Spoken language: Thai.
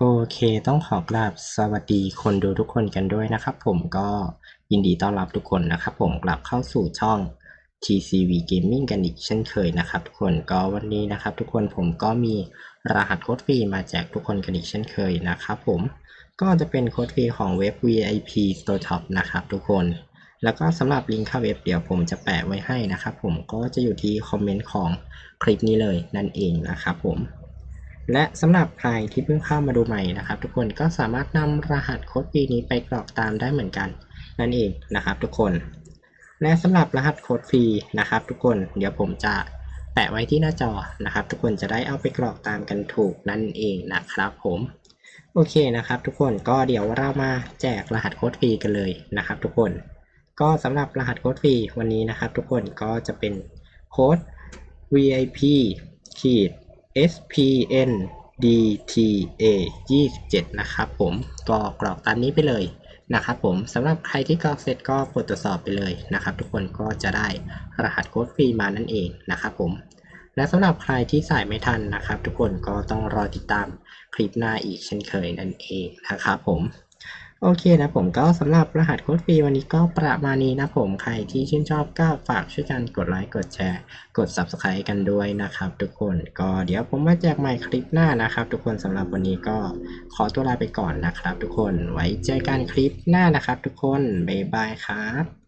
โอเคต้องขอกราบสวัสดีคนดูทุกคนกันด้วยนะครับผมก็ยินดีต้อนรับทุกคนนะครับผมกลับเข้าสู่ช่อง TCV Gaming กันอีกเช่นเคยนะครับทุกคนก็วันนี้นะครับ ทุกคนผมก็มีรหัสโค้ดฟรีมาแจกทุกคนกันอีกเช่นเคยนะครับผมก็จะเป็นโค้ดฟรีของเว็บ VIP Store Top นะครับทุกคน แล้วก็สำหรับลิงก์เข้าเว็บเดี๋ยวผมจะแปะไว้ให้นะครับผมก็จะอยู่ที่คอมเมนต์ของคลิปนี้เลยนั่นเองนะครับผม และสำหรับใครที่เพิ่งเข้ามาดูใหม่นะครับ ทุกคนก็สามารถนำรหัสโค้ดฟรีนี้ไปกรอกตามได้เหมือนกัน นั่นเองนะครับ ทุกคน และสำหรับรหัสโค้ดฟรีนะครับ ทุกคนเดี๋ยวผมจะแปะไว้ที่หน้าจอนะครับ ทุกคนจะได้เอาไปกรอกตามกันถูกนั่นเองนะครับผมโอเคนะครับทุกคนก็เดี๋ยวเรามาแจกรหัสโค้ดฟรีกันเลยนะครับ ทุกคน ก็สำหรับรหัสโค้ดฟรีวันนี้นะครับ ทุกคนก็จะเป็นโค้ด VIP ขีด SPN DTA 27 นะครับผมก็กรอกตามนี้ไปเลยนะครับผมสำหรับใครที่กรอกเสร็จก็กดตรวจสอบไปเลยนะครับ ทุกคนก็จะได้รหัสโค้ดฟรีมานั่นเองนะครับผมและสำหรับใครที่สายไม่ทันนะครับ ทุกคนก็ต้องรอติดตามคลิปหน้าอีกเช่นเคยนั่นเองนะครับผม โอเคนะผมก็สำหรับรหัสโค้ดฟรีวันนี้ก็ประมาณนี้นะผมใครที่ชื่นชอบก็ฝากช่วยกันกดไลค์กดแชร์กด subscribe กันด้วยนะครับทุกคนก็เดี๋ยวผมมาแจกใหม่คลิปหน้านะครับ ทุกคนสำหรับวันนี้ก็ขอตัวลาไปก่อนนะครับ ทุกคนไว้เจอกันคลิปหน้านะครับ ทุกคนบ๊ายบายครับ